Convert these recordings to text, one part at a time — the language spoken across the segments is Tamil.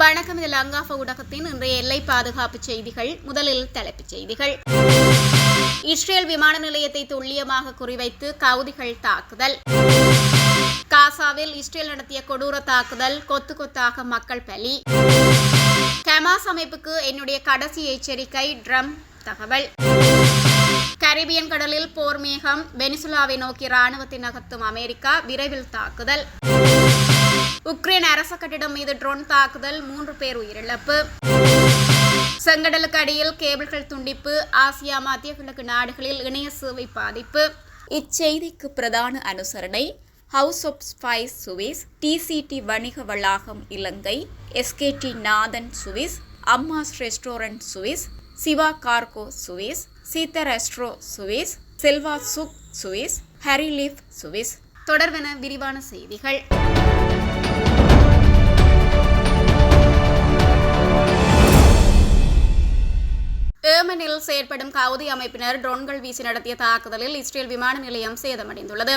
வணக்கம். இது லங்காஃப ஊடகத்தின் இன்றைய எல்லை பாதுகாப்பு செய்திகள். முதலில் தலைப்புச் செய்திகள். இஸ்ரேல் விமான நிலையத்தை துல்லியமாக குறிவைத்து கவுதிகள் தாக்குதல். காசாவில் இஸ்ரேல் நடத்திய கொடூர தாக்குதல் கொத்து கொத்தாக மக்கள் பலி. ஹமாஸ் அமைப்புக்கு என்னுடைய கடைசி எச்சரிக்கை ட்ரம் தகவல். கரிபியன் கடலில் போர் மேகம் வெனிசுலாவை நோக்கி ராணுவத்தை நகர்த்தும் அமெரிக்கா விரைவில் தாக்குதல். உக்ரைன் அரச கட்டிடம் மீது ட்ரோன் தாக்குதல் மூன்று பேர் உயிரிழப்பு. செங்கடலுக்கு அடியில் கேபிள்கள் துண்டிப்பு ஆசியா மத்திய கிழக்கு நாடுகளில் இணைய சேவை பாதிப்பு. இச்செய்திக்கு பிரதான அனுசரணை house of spice Swiss DCT வணிக வளாகம் Ilankai SKT Nathan Swiss Amma's restaurant Swiss Siva cargo Swiss Seetha resto Swiss Selva சுக் சுவிஸ் ஹரிலீஃப் சுவிஸ் தொடர்பென விரிவான செய்திகள். ஏமனில் செயற்படும் கவுதி அமைப்பினர் ட்ரோன்கள் வீசி நடத்திய தாக்குதலில் இஸ்ரேல் விமான நிலையம் சேதமடைந்துள்ளது.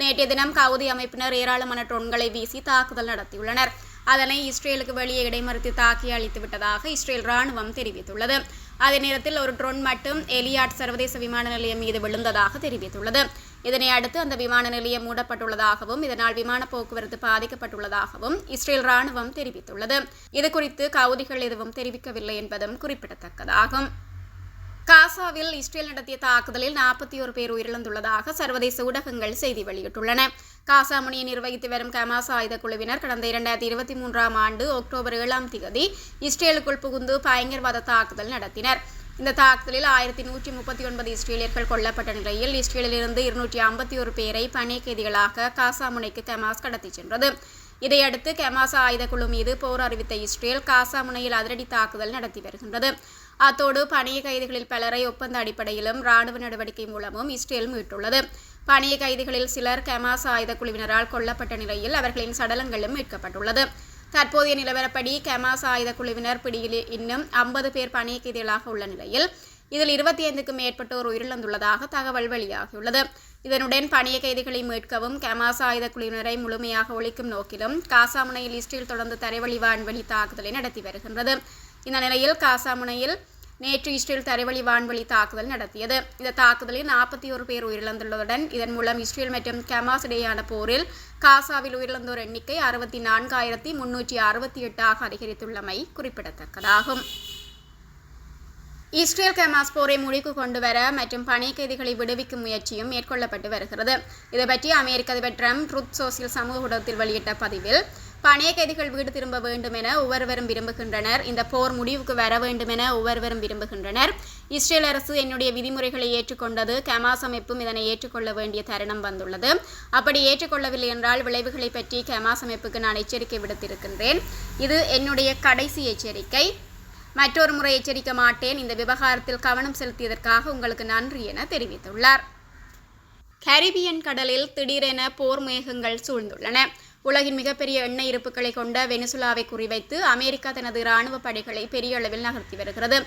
நேற்றைய தினம் கவுதி அமைப்பினர் ஏராளமான ட்ரோன்களை வீசி தாக்குதல் நடத்தியுள்ளனர். அதனை இஸ்ரேலுக்கு வெளியே இடைமறித்து தாக்கி அழித்து விட்டதாக இஸ்ரேல் ராணுவம் தெரிவித்துள்ளது. அதே நேரத்தில் ஒரு ட்ரோன் மட்டும் எலியாட் சர்வதேச விமான நிலையம் மீது விழுந்ததாக தெரிவித்துள்ளது. இதனை அடுத்து அந்த விமான நிலையம் மூடப்பட்டுள்ளதாகவும் இதனால் விமான போக்குவரத்து பாதிக்கப்பட்டுள்ளதாகவும் இஸ்ரேல் ராணுவம் தெரிவித்துள்ளது. இதுகுறித்து கவுதிகள் எதுவும் தெரிவிக்கவில்லை என்பதும் குறிப்பிடத்தக்கதாகும். காசாவில் இஸ்ரேல் நடத்திய தாக்குதலில் நாற்பத்தி ஒரு பேர் உயிரிழந்துள்ளதாக சர்வதேச ஊடகங்கள் செய்தி வெளியிட்டுள்ளன. காசா முனியை நிர்வகித்து வரும் கமாஸ் ஆயுத குழுவினர் கடந்த இரண்டாயிரத்தி இருபத்தி மூன்றாம் ஆண்டு அக்டோபர் ஏழாம் தேதி இஸ்ரேலுக்குள் புகுந்து பயங்கரவாத தாக்குதல் நடத்தினர். இந்த தாக்குதலில் ஆயிரத்தி நூற்றி முப்பத்தி ஒன்பது இஸ்ரேலியர்கள் கொல்லப்பட்ட நிலையில் இஸ்ரேலிலிருந்து இருநூற்றி ஐம்பத்தி ஒரு பேரை பணி கைதிகளாக காசா முனைக்கு கமாஸ் கடத்திச் சென்றது. இதையடுத்து கமாசா ஆயுத குழு மீது போர் அறிவித்த இஸ்ரேல் காசா முனையில் அதிரடி தாக்குதல் நடத்தி வருகின்றது. அத்தோடு பணிய கைதிகளில் பலரை ஒப்பந்த அடிப்படையிலும் ராணுவ நடவடிக்கை மூலமும் இஸ்ரேல் மீட்டுள்ளது. பணிய கைதிகளில் சிலர் கமாஸ் ஆயுத குழுவினரால் கொல்லப்பட்ட நிலையில் அவர்களின் சடலங்களும் மீட்கப்பட்டுள்ளது. தற்போதைய நிலவரப்படி கமாஸ் ஆயுத குழுவினர் பிடியில் இன்னும் ஐம்பது பேர் பணிய கைதிகளாக உள்ள நிலையில் இதில் இருபத்தி ஐந்துக்கும் மேற்பட்டோர் உயிரிழந்துள்ளதாக தகவல் வெளியாகியுள்ளது. இதனுடன் பணிய கைதிகளை மீட்கவும் கமாஸ் ஆயுத குழுவினரை முழுமையாக ஒழிக்கும் நோக்கிலும் காசா முனையில் இஸ்ரேல் தொடர்ந்து தரைவழி வான்வழி தாக்குதலை நடத்தி வருகின்றது. இந்த நிலையில் காசாமுனையில் நேற்று இஸ்ரேல் தரைவழி வான்வழி தாக்குதல் நடத்தியது. இந்த தாக்குதலில் நாற்பத்தி ஒரு பேர் உயிரிழந்துள்ளதுடன் இதன் மூலம் இஸ்ரேல் மற்றும் கமாஸ் இடையேயான போரில் காசாவில் உயிரிழந்தோர் எண்ணிக்கை அறுபத்தி நான்காயிரத்தி முன்னூற்றி அறுபத்தி எட்டாக அதிகரித்துள்ளமை குறிப்பிடத்தக்கதாகும். இஸ்ரேல் கமாஸ் போரை முடிவுக்கு கொண்டு வர மற்றும் பணி கைதிகளை விடுவிக்கும் முயற்சியும் மேற்கொள்ளப்பட்டு வருகிறது. இது பற்றி அமெரிக்க அதிபர் ட்ரம்ப் ட்ருத் சோசியல் சமூக ஊடகத்தில் வெளியிட்ட பதிவில் பணைய கைதிகள் வீடு திரும்ப வேண்டும் என ஒவ்வொருவரும் விரும்புகின்றனர். இந்த போர் முடிவுக்கு வர வேண்டும் என ஒவ்வொருவரும் விரும்புகின்றனர். இஸ்ரேல் அரசு என்னுடைய விதிமுறைகளை ஏற்றுக்கொண்டது கமாஸ் அமைப்பும் இதனை ஏற்றுக்கொள்ள வேண்டிய தருணம் வந்துள்ளது. அப்படி ஏற்றுக்கொள்ளவில்லை என்றால் விளைவுகளை பற்றி கமாஸ் அமைப்புக்கு நான் எச்சரிக்கை விடுத்திருக்கின்றேன். இது என்னுடைய கடைசி எச்சரிக்கை. மற்றொரு முறை எச்சரிக்க மாட்டேன். இந்த விவகாரத்தில் கவனம் செலுத்தியதற்காக உங்களுக்கு நன்றி என தெரிவித்துள்ளார். கரிபியன் கடலில் திடீரென போர் மேகங்கள் சூழ்ந்துள்ளன. உலகின் மிகப்பெரிய எண்ணெய் இருப்புகளை கொண்ட வெனிசுலாவை குறிவைத்து அமெரிக்கா தனது இராணுவ படைகளை பெரிய அளவில் நகர்த்தி வருகிறது.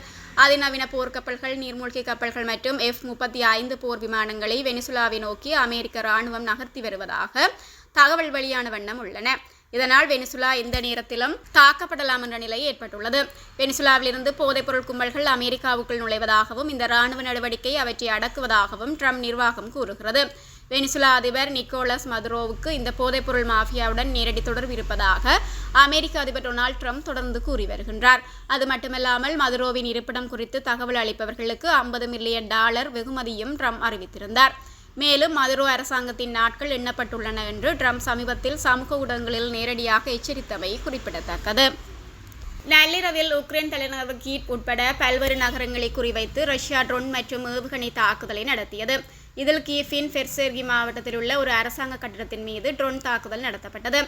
அதிநவீன போர்க்கப்பல்கள் நீர்மூழ்கி கப்பல்கள் மற்றும் எஃப் முப்பத்தி ஐந்து போர் விமானங்களை வெனிசுலாவை நோக்கி அமெரிக்க இராணுவம் நகர்த்தி வருவதாக தகவல் வெளியான வண்ணம் உள்ளன. இதனால் வெனிசுலா எந்த நேரத்திலும் தாக்கப்படலாம் என்ற நிலை ஏற்பட்டுள்ளது. வெனிசுலாவிலிருந்து போதைப்பொருள் கும்பல்கள் அமெரிக்காவுக்குள் நுழைவதாகவும் இந்த ராணுவ நடவடிக்கை அவற்றை அடக்குவதாகவும் ட்ரம்ப் நிர்வாகம் கூறுகிறது. வெனிசுலா அதிபர் நிக்கோலஸ் மதுரோவுக்கு இந்த போதைப்பொருள் மாஃபியாவுடன் நேரடி தொடர்பு இருப்பதாக அமெரிக்க அதிபர் டொனால்ட் ட்ரம்ப் தொடர்ந்து கூறி வருகின்றார். அது மட்டுமல்லாமல் மதுரோவின் இருப்பிடம் குறித்து தகவல் அளிப்பவர்களுக்கு ஐம்பது மில்லியன் டாலர் வெகுமதியும் ட்ரம்ப் அறிவித்திருந்தார். மேலும் மதுரோ அரசாங்கத்தின் நாட்கள் எண்ணப்பட்டுள்ளன என்று ட்ரம்ப் சமீபத்தில் சமூக ஊடகங்களில் நேரடியாக எச்சரித்தவை குறிப்பிடத்தக்கது. நள்ளிரவில் உக்ரைன் தலைநகர் கீட் உட்பட பல்வேறு நகரங்களை குறிவைத்து ரஷ்யா ட்ரோன் மற்றும் ஏவுகணை தாக்குதலை நடத்தியது. இதில் கீஃபின் ஃபெர்சேர்கி மாவட்டத்தில் உள்ள ஒரு அரசாங்க கட்டிடத்தின் மீது ட்ரோன் தாக்குதல் நடத்தப்பட்டது.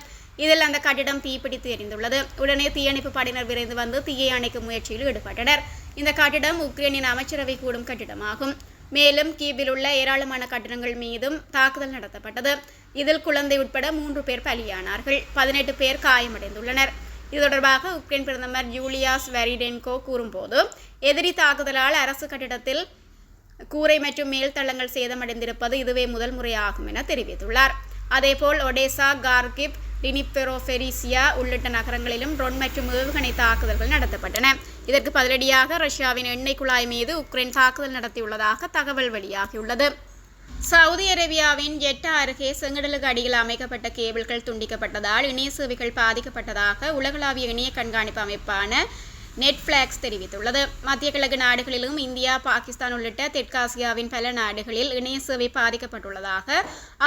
இதில் அந்த கட்டிடம் தீப்பிடித்து எரிந்துள்ளது. உடனே தீயணைப்பு படையினர் விரைந்து வந்து தீயை அணைக்கும் முயற்சியில் ஈடுபட்டனர். இந்த கட்டிடம் உக்ரைனின் அமைச்சரவை கூடும் கட்டிடமாகும். மேலும் கீவில் உள்ள ஏராளமான கட்டிடங்கள் மீதும் தாக்குதல் நடத்தப்பட்டது. இதில் குழந்தை உட்பட மூன்று பேர் பலியானார்கள். பதினெட்டு பேர் காயமடைந்துள்ளனர். இது தொடர்பாக உக்ரைன் பிரதமர் ஜூலியாஸ் வெரிடென்கோ கூறும்போது எதிரி தாக்குதலால் அரசு கட்டிடத்தில் கூரை மற்றும் மேல்தளங்கள் சேதமடைந்திருப்பது இதுவே முதல் முறையாகும் என தெரிவித்துள்ளார். அதேபோல் ஒடேசா கார்கிப் டினிப்பெரோஃபெரிசியா உள்ளிட்ட நகரங்களிலும் ட்ரோன் மற்றும் ஏவுகணை தாக்குதல்கள் நடத்தப்பட்டன. இதற்கு பதிலடியாக ரஷ்யாவின் எண்ணெய் குழாய் மீது உக்ரைன் தாக்குதல் நடத்தியுள்ளதாக தகவல் வெளியாகியுள்ளது. சவுதி அரேபியாவின் ஜெட்டா அருகே செங்கடலுக்கு அடியில் அமைக்கப்பட்ட கேபிள்கள் துண்டிக்கப்பட்டதால் இணைய சேவைகள் பாதிக்கப்பட்டதாக உலகளாவிய இணைய கண்காணிப்பு அமைப்பான நெட்ஃப்ளாக்ஸ் தெரிவித்துள்ளது. மத்திய கிழக்கு நாடுகளிலும் இந்தியா பாகிஸ்தான் உள்ளிட்ட தெற்காசியாவின் பல நாடுகளில் இணைய சேவை பாதிக்கப்பட்டுள்ளதாக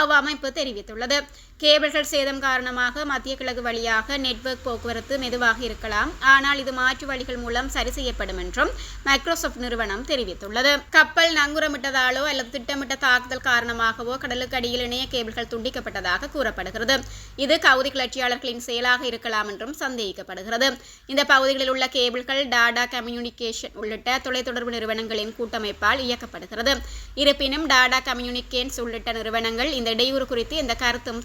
அவ்வமைப்பு தெரிவித்துள்ளது. கேபிள்கள் சேதம் காரணமாக மத்திய கிழக்கு வழியாக நெட்வொர்க் போக்குவரத்து மெதுவாக இருக்கலாம். ஆனால் இது மாற்று வழிகள் மூலம் சரி செய்யப்படும் என்றும் மைக்ரோசாஃப்ட் நிறுவனம் தெரிவித்துள்ளது. கப்பல் நங்குரமிட்டதாலோ அல்லது திட்டமிட்ட தாக்குதல் காரணமாகவோ கடலுக்கு அடியில் இணைய கேபிள்கள் துண்டிக்கப்பட்டதாக கூறப்படுகிறது. இது கவுதி கிளர்ச்சியாளர்களின் செயலாக இருக்கலாம் என்றும் சந்தேகிக்கப்படுகிறது. இந்த பகுதிகளில் உள்ள கேபிள்கள் டாடா கம்யூனிகேஷன் உள்ளிட்ட தொலைத்தொடர்பு நிறுவனங்களின் கூட்டமைப்பால் இயக்கப்படுகிறது. இருப்பினும் டாடா கம்யூனிகேஷன்ஸ் உள்ளிட்ட நிறுவனங்கள் இந்த இடையூறு குறித்து எந்த கருத்தும்